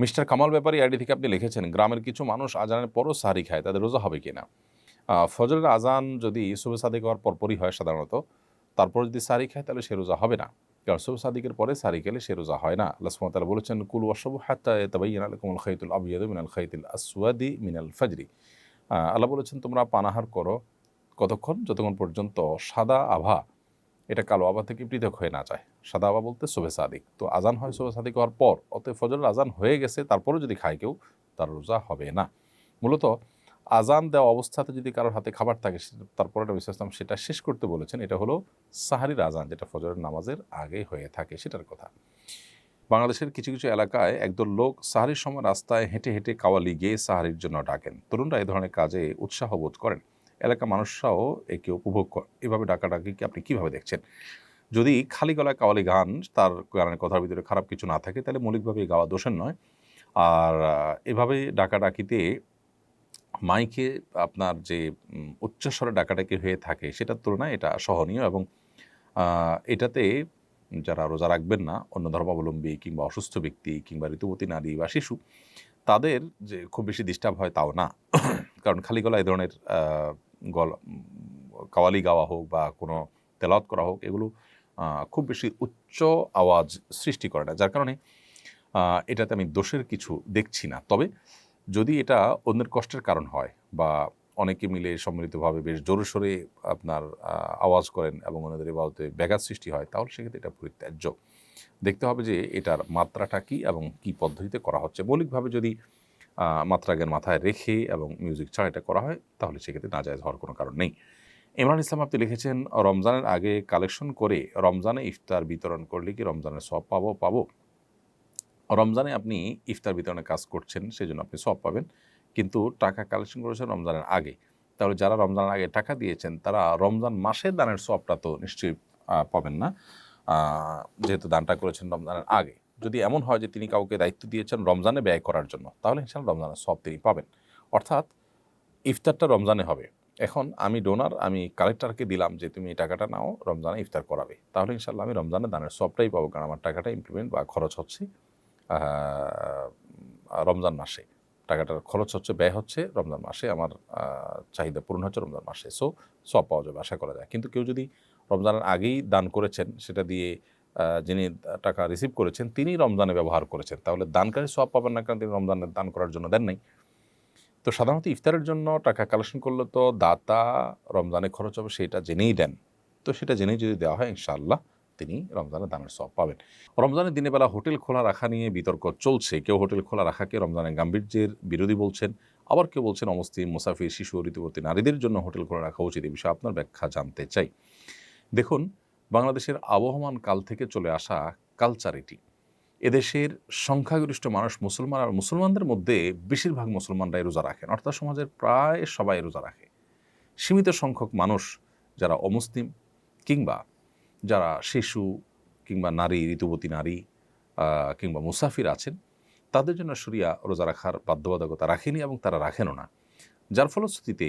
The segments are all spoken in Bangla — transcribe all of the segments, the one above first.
মিস্টার কামাল ব্যাপারী আইডি থেকে আপনি লিখেছেন গ্রামের কিছু মানুষ আজানের পরও সাহারি খায় তাদের রোজা হবে কিনা? আহ, ফজরের আজান যদি শুভে সাদিক হওয়ার পরপরই হয় সাধারণত তারপর যদি সারি খায় তাহলে সে রোজা হবে না। কারণ শুভে সাদিকের পরে সারি খেলে সে রোজা হয় না। আল্লাহ সুবহানাহু বলেছেন কুল ওয়াশরাবু হাত্তা ইয়াতাবাyyana লাকুমুল খাইতুল আবয়াদু মিনাল খাইতিল আসওয়াদি মিনাল ফাজরি। আল্লাহ বলেছেন তোমরা পানাহার করো কতক্ষণ? যতক্ষণ পর্যন্ত সাদা আভা এটা কালো আভা থেকে পৃথক হয়ে না যায়। সাদা আবা বলতে শোভে সাদিক। তো আজান হয় শোভে সাদিক হওয়ার পর, অতএব ফজরের আজান হয়ে গেছে, তারপরেও যদি খায় কেউ, তার রোজা হবে না। মূলত আজান দেওয়া অবস্থাতে যদি কারোর হাতে খাবার থাকে তারপরে নবী ইসলাম সেটা শেষ করতে বলেছেন, এটা হলো সাহারির আজান, যেটা ফজরের নামাজের আগে হয়ে থাকে, সেটার কথা। বাংলাদেশের কিছু কিছু এলাকায় একদল লোক সাহারির সময় রাস্তায় হেঁটে হেঁটে কাওয়ালি গিয়ে সাহারির জন্য ডাকেন। তরুণরা এই ধরনের কাজে উৎসাহ বোধ করেন। এলাকার মানুষরাও একে উপভোগ করে, এভাবে ডাকাডাকিকে আপনি কীভাবে দেখছেন? যদি খালি গলায় কাওয়ালি গান তার গানের কথার ভিতরে খারাপ কিছু না থাকে, তাহলে মৌলিকভাবে গাওয়া দোষের নয়। আর এভাবে ডাকাডাকিতে মাইকে আপনার যে উচ্চস্বরে ডাকাডাকি হয়ে থাকে সেটার তুলনায় এটা সহনীয় এবং এটাতে যারা রোজা রাখবেন না, অন্য ধর্মাবলম্বী কিংবা অসুস্থ ব্যক্তি কিংবা ঋতুবতী নারী বা শিশু, তাদের যে খুব বেশি ডিস্টার্ব হয় তাও না। কারণ খালি গলা এই ধরনের গলা কাওয়ালি গাওয়া হোক বা কোনো তেলাওয়াত করা হোক, এগুলো খুব বেশি উচ্চ আওয়াজ সৃষ্টি করে না। যার কারণে এটাতে আমি দোষের কিছু দেখছি না। তবে যদি এটা অন্যের কষ্টের কারণ হয় বা অনেকে মিলে সম্মিলিতভাবে বেশ জোরে সোরে আপনার আওয়াজ করেন এবং ওনাদের ইবাদতে ব্যাঘাত সৃষ্টি হয়, তাহলে সেক্ষেত্রে এটা পরিত্যাজ্য। দেখতে হবে যে এটার মাত্রাটা কী এবং কি পদ্ধতিতে করা হচ্ছে। মৌলিকভাবে যদি মাত্রাজ্ঞান মাথায় রেখে এবং মিউজিক ছাড়া এটা করা হয়, তাহলে সেক্ষেত্রে নাজায়জ হওয়ার কোনো কারণ নেই। ইমরান ইসলাম, আপনি লিখেছেন, রমজানের আগে কালেকশন করে রমজানে ইফতার বিতরণ করলে কি রমজানের সব পাবো? পাবো। রমজানে আপনি ইফতার বিতরণের কাজ করছেন সেই জন্য আপনি সব পাবেন। কিন্তু টাকা কালেকশন করেছেন রমজানের আগে। তাহলে যারা রমজানের আগে টাকা দিয়েছেন, তারা রমজান মাসের দানের সবটা তো নিশ্চয়ই পাবেন না। যেহেতু দানটা করেছেন রমজানের আগে। যদি এমন হয় যে তিনি কাউকে দায়িত্ব দিয়েছেন রমজানে ব্যয় করার জন্য, তাহলে ইনশাল্লাহ রমজানের সব তিনি পাবেন। অর্থাৎ ইফতারটা রমজানে হবে। এখন আমি ডোনার আমি কালেক্টরকে দিলাম যে তুমি এই টাকাটা নাও, রমজানে ইফতার করাবে। তাহলে ইনশাল্লাহ আমি রমজানে দানের সবটাই পাবো, কারণ আমার টাকাটা ইমপ্লিমেন্ট বা খরচ হচ্ছে রমজান মাসে। টাকাটার খরচ হচ্ছে, ব্যয় হচ্ছে, রমজান মাসে আমার চাহিদা পূরণ হচ্ছে রমজান মাসে। সো সব পাওয়া যাবে, আশা করা যায়। কিন্তু কেউ যদি রমজানের আগেই দান করেছেন, সেটা দিয়ে যিনি টাকা রিসিভ করেছেন, তিনি রমজানে ব্যবহার করেছেন। তাহলে দানকারী সব পাবেন না কারণ তিনি রমজানে দান করার জন্য দেন নাই। তো সাধারণত ইফতারের জন্য টাকা কালেকশন করলে তো দাতা রমজানে খরচ হবে, সেটা জেনেই দেন। তো সেটা জেনেই যদি দেওয়া হয়, ইনশাআল্লাহ তিনি রমজানে দানের সব পাবেন। রমজানের দিনের বেলা হোটেল খোলা রাখা নিয়ে বিতর্ক চলছে। কেউ হোটেল খোলা রাখাকে রমজানের গাম্ভীর্যের বিরোধী বলছেন, আবার কেউ বলছেন অমুসলিম, মুসাফির, শিশু ঋতুবর্তী নারীদের জন্য হোটেল খোলা রাখা উচিত। এই বিষয়ে আপনার ব্যাখ্যা জানতে চাই। দেখুন বাংলাদেশের আবহমান কাল থেকে চলে আসা কালচার এটি। এদেশের সংখ্যাগরিষ্ঠ মানুষ মুসলমান আর মুসলমানদের মধ্যে বেশিরভাগ মুসলমানরাই রোজা রাখেন, অর্থাৎ সমাজের প্রায় সবাই রোজা রাখে। সীমিত সংখ্যক মানুষ যারা অমুসলিম কিংবা যারা শিশু কিংবা নারী, ঋতুবতী নারী কিংবা মুসাফির আছেন, তাদের জন্য শরিয়া রোজা রাখার বাধ্যবাধকতা রাখেনি এবং তারা রাখেনও না। যার ফলশ্রুতিতে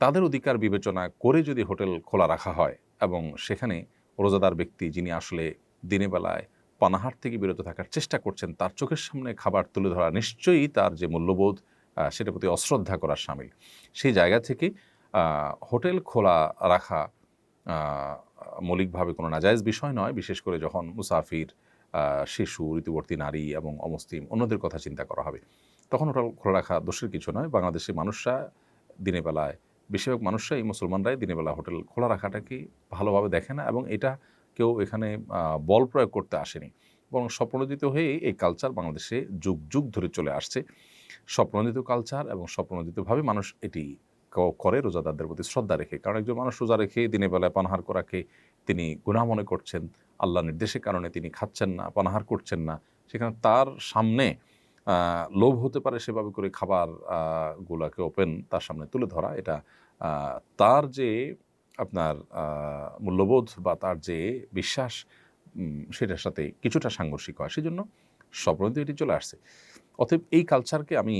তাদের অধিকার বিবেচনা করে যদি হোটেল খোলা রাখা হয় এবং সেখানে রোজাদার ব্যক্তি যিনি আসলে দিনে বেলায় পানাহার থেকে বিরত থাকার চেষ্টা করছেন, তার চোখের সামনে খাবার তুলে ধরা নিশ্চয়ই তার যে মূল্যবোধ সেটার প্রতি অশ্রদ্ধা করার সামিল। সেই জায়গা থেকে হোটেল খোলা রাখা মৌলিকভাবে কোনো নাজায়েজ বিষয় নয়, বিশেষ করে যখন মুসাফির শিশু ঋতুবর্তী নারী এবং অমুসলিম অন্যদের কথা চিন্তা করা হবে। তখন হোটেল খোলা রাখা দোষের কিছু নয়। বাংলাদেশের মানুষরা দিনের বেলায় বেশিরভাগ মানুষরাই মুসলমানরাই দিনের বেলা হোটেল খোলা রাখাটাকে ভালোভাবে দেখে না? এবং এটা কেউ এখানে বল প্রয়োগ করতে আসেনি। বরং স্বপ্নদিত হয়ে এই কালচার বাংলাদেশে যুগ যুগ ধরে চলে আসছে। স্বপ্নদিত কালচার এবং স্বপ্নদিতভাবে মানুষ এটি করে রোজাদারদের প্রতি শ্রদ্ধা রেখে। কারণ একজন মানুষ রোজা রেখে দিনের বেলায় পানাহার করাকে তিনি গুণা মনে করছেন, আল্লাহ নির্দেশের কারণে তিনি খাচ্ছেন না, পানাহার করছেন না, সেখানে তার সামনে লোভ হতে পারে সেভাবে করে খাবার গুলাকে ওপেন তার সামনে তুলে ধরা, এটা তার যে আপনার মূল্যবোধ বা তার যে বিশ্বাস সেটার সাথে কিছুটা সাংঘর্ষিক হয়। সেজন্য স্বপ্নদিত এটি চলে আসছে। অতএব এই কালচারকে আমি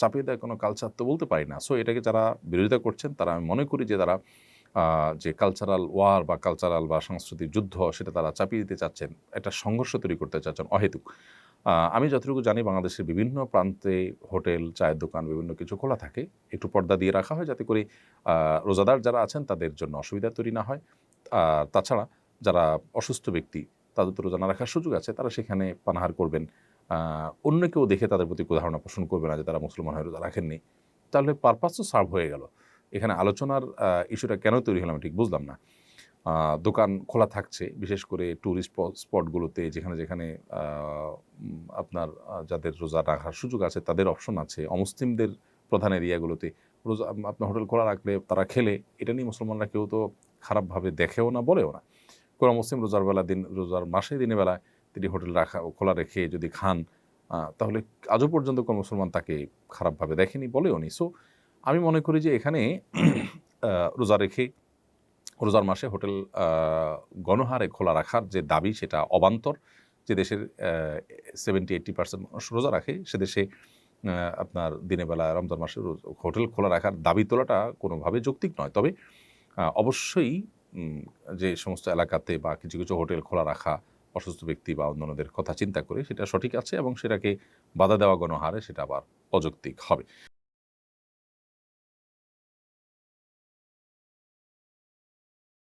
চাপিয়ে দেওয়া কোনো কালচার তো বলতে পারি না। সো এটাকে যারা বিরোধিতা করছেন, তারা আমি মনে করি যে তারা যে কালচারাল ওয়ার বা কালচারাল বা সাংস্কৃতিক যুদ্ধ, সেটা তারা চাপিয়ে দিতে চাচ্ছেন, একটা সংঘর্ষ তৈরি করতে চাচ্ছেন অহেতুক। আমি যতটুকু জানি বাংলাদেশের বিভিন্ন প্রান্তে হোটেল, চায়ের দোকান, বিভিন্ন কিছু খোলা থাকে। একটু পর্দা দিয়ে রাখা হয় যাতে করে রোজাদার যারা আছেন তাদের জন্য অসুবিধা তৈরি না হয়। আর তাছাড়া যারা অসুস্থ ব্যক্তি, তাদের তো রোজা না রাখার সুযোগ আছে, তারা সেখানে পানাহার করবেন। অন্য কেউ দেখে তাদের প্রতি ধারণা পোষণ করবে না যে তারা মুসলমান হয়ে রোজা রাখেননি। তাহলে পারপাস তো সার্ভ হয়ে গেল। এখানে আলোচনার ইস্যুটা কেন তৈরি হলো আমি ঠিক বুঝলাম না। দোকান খোলা থাকছে, বিশেষ করে ট্যুরিস্ট স্পটগুলোতে যেখানে যেখানে আপনার যাদের রোজা রাখার সুযোগ আছে, তাদের অপশন আছে। অমুসলিমদের প্রধান এরিয়াগুলোতে রোজা আপনার হোটেল খোলা রাখলে তারা খেলে। এটা নিয়ে মুসলমানরা কেউ তো খারাপভাবে দেখেও না, বলেও না। কোনো মুসলিম রোজার বেলা দিন, রোজার মাসে দিনের বেলায় তিনি হোটেল রাখা, খোলা রেখে যদি খান তাহলে আজও পর্যন্ত কোনো মুসলমান তাকে খারাপভাবে দেখেনি, বলেও নি। সো আমি মনে করি যে এখানে রোজা রেখে রোজার মাসে হোটেল গণহারে খোলা রাখার যে দাবি সেটা অবান্তর। যে দেশের সেভেন্টি এইট্টি পার্সেন্ট মানুষ রোজা রাখে, সে দেশে আপনার দিনের বেলা রমজান মাসে হোটেল খোলা রাখার দাবি তোলাটা কোনোভাবে যৌক্তিক নয়। তবে অবশ্যই যে সমস্ত এলাকাতে বা কিছু কিছু হোটেল খোলা রাখা, অসুস্থ ব্যক্তি বা অন্যান্যদের কথা চিন্তা করে সেটা সঠিক আছে এবং সেটাকে বাধা দেওয়া গণহারে সেটা আবার অযৌক্তিক হবে।